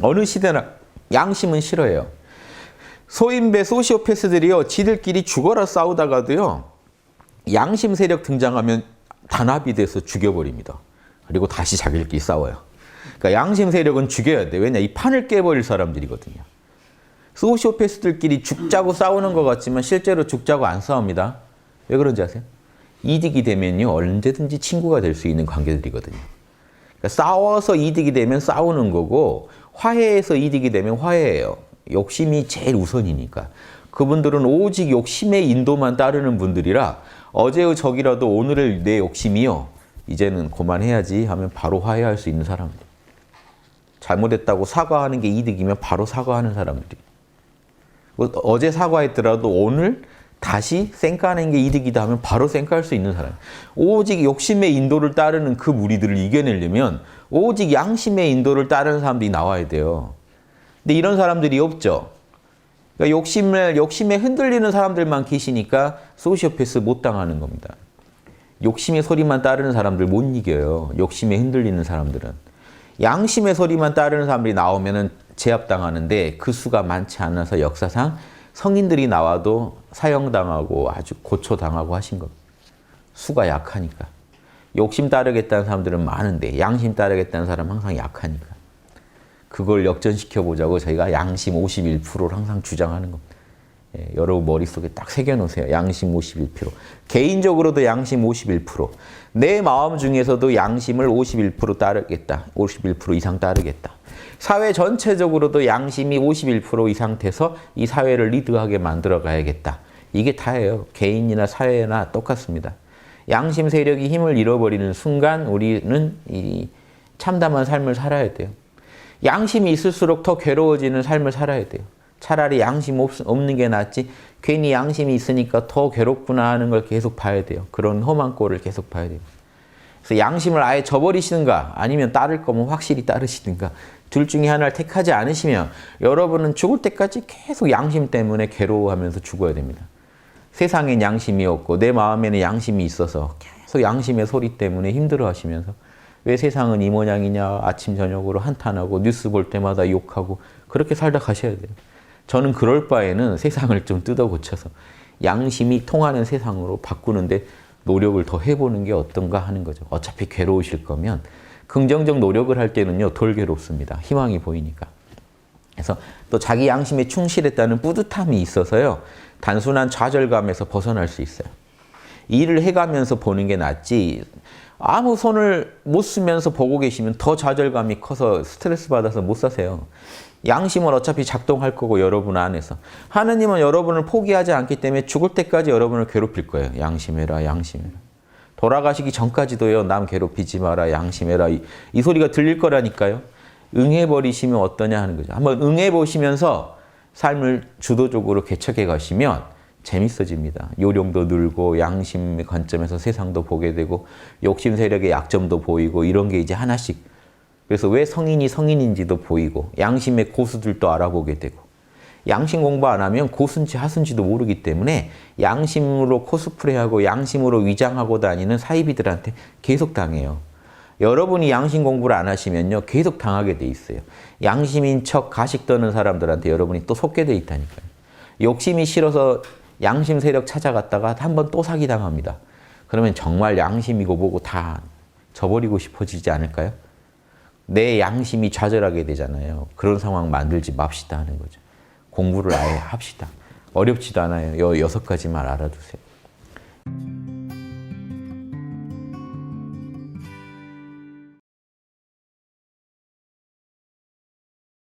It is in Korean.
어느 시대나 양심은 싫어해요. 소인배 소시오패스들이요, 지들끼리 죽어라 싸우다가도요, 양심 세력 등장하면 단합이 돼서 죽여버립니다. 그리고 다시 자기들끼리 싸워요. 그러니까 양심 세력은 죽여야 돼. 왜냐? 이 판을 깨버릴 사람들이거든요. 소시오패스들끼리 죽자고 싸우는 것 같지만 실제로 죽자고 안 싸웁니다. 왜 그런지 아세요? 이득이 되면요, 언제든지 친구가 될 수 있는 관계들이거든요. 그러니까 싸워서 이득이 되면 싸우는 거고, 화해해서 이득이 되면 화해예요. 욕심이 제일 우선이니까. 그분들은 오직 욕심의 인도만 따르는 분들이라 어제의 적이라도 오늘의 내 욕심이요. 이제는 그만해야지 하면 바로 화해할 수 있는 사람들. 잘못했다고 사과하는 게 이득이면 바로 사과하는 사람들이. 뭐 어제 사과했더라도 오늘 다시 쌩까는 게 이득이다 하면 바로 쌩까할 수 있는 사람. 오직 욕심의 인도를 따르는 그 무리들을 이겨내려면 오직 양심의 인도를 따르는 사람들이 나와야 돼요. 근데 이런 사람들이 없죠. 그러니까 욕심을 욕심에 흔들리는 사람들만 계시니까 소시오패스 못 당하는 겁니다. 욕심의 소리만 따르는 사람들 못 이겨요. 욕심에 흔들리는 사람들은. 양심의 소리만 따르는 사람들이 나오면은 제압당하는데 그 수가 많지 않아서 역사상 성인들이 나와도 사형당하고 아주 고초당하고 하신 겁니다. 수가 약하니까. 욕심 따르겠다는 사람들은 많은데 양심 따르겠다는 사람은 항상 약하니까. 그걸 역전시켜 보자고 저희가 양심 51%를 항상 주장하는 겁니다. 예, 여러분 머릿속에 딱 새겨놓으세요. 양심 51%. 개인적으로도 양심 51%. 내 마음 중에서도 양심을 51% 따르겠다. 51% 이상 따르겠다. 사회 전체적으로도 양심이 51% 이상 돼서 이 사회를 리드하게 만들어 가야겠다. 이게 다예요. 개인이나 사회나 똑같습니다. 양심 세력이 힘을 잃어버리는 순간 우리는 이 참담한 삶을 살아야 돼요. 양심이 있을수록 더 괴로워지는 삶을 살아야 돼요. 차라리 양심 없, 없는 게 낫지 괜히 양심이 있으니까 더 괴롭구나 하는 걸 계속 봐야 돼요. 그런 험한 꼴을 계속 봐야 돼요. 그래서 양심을 아예 저버리시는가 아니면 따를 거면 확실히 따르시든가 둘 중에 하나를 택하지 않으시면 여러분은 죽을 때까지 계속 양심 때문에 괴로워하면서 죽어야 됩니다. 세상엔 양심이 없고 내 마음에는 양심이 있어서 계속 양심의 소리 때문에 힘들어 하시면서 왜 세상은 이 모양이냐 아침 저녁으로 한탄하고 뉴스 볼 때마다 욕하고 그렇게 살다 가셔야 돼요. 저는 그럴 바에는 세상을 좀 뜯어 고쳐서 양심이 통하는 세상으로 바꾸는데 노력을 더 해보는 게 어떤가 하는 거죠. 어차피 괴로우실 거면 긍정적 노력을 할 때는요 덜 괴롭습니다. 희망이 보이니까. 그래서 또 자기 양심에 충실했다는 뿌듯함이 있어서요 단순한 좌절감에서 벗어날 수 있어요. 일을 해가면서 보는 게 낫지 아무 손을 못 쓰면서 보고 계시면 더 좌절감이 커서 스트레스 받아서 못 사세요. 양심은 어차피 작동할 거고 여러분 안에서 하느님은 여러분을 포기하지 않기 때문에 죽을 때까지 여러분을 괴롭힐 거예요. 양심해라, 양심해라. 돌아가시기 전까지도요. 남 괴롭히지 마라, 양심해라. 이, 이 소리가 들릴 거라니까요. 응해버리시면 어떠냐 하는 거죠. 한번 응해보시면서 삶을 주도적으로 개척해 가시면 재밌어집니다. 요령도 늘고 양심의 관점에서 세상도 보게 되고 욕심 세력의 약점도 보이고 이런 게 이제 하나씩 그래서 왜 성인이 성인인지도 보이고 양심의 고수들도 알아보게 되고 양심 공부 안 하면 고수인지 하수인지도 모르기 때문에 양심으로 코스프레하고 양심으로 위장하고 다니는 사이비들한테 계속 당해요. 여러분이 양심 공부를 안 하시면요 계속 당하게 돼 있어요. 양심인 척 가식 떠는 사람들한테 여러분이 또 속게 돼 있다니까요. 욕심이 싫어서 양심 세력 찾아갔다가 한 번 또 사기 당합니다. 그러면 정말 양심이고 뭐고 다 저버리고 싶어지지 않을까요? 내 양심이 좌절하게 되잖아요. 그런 상황 만들지 맙시다 하는 거죠. 공부를 아예 합시다. 어렵지도 않아요. 여 여섯 가지만 알아두세요.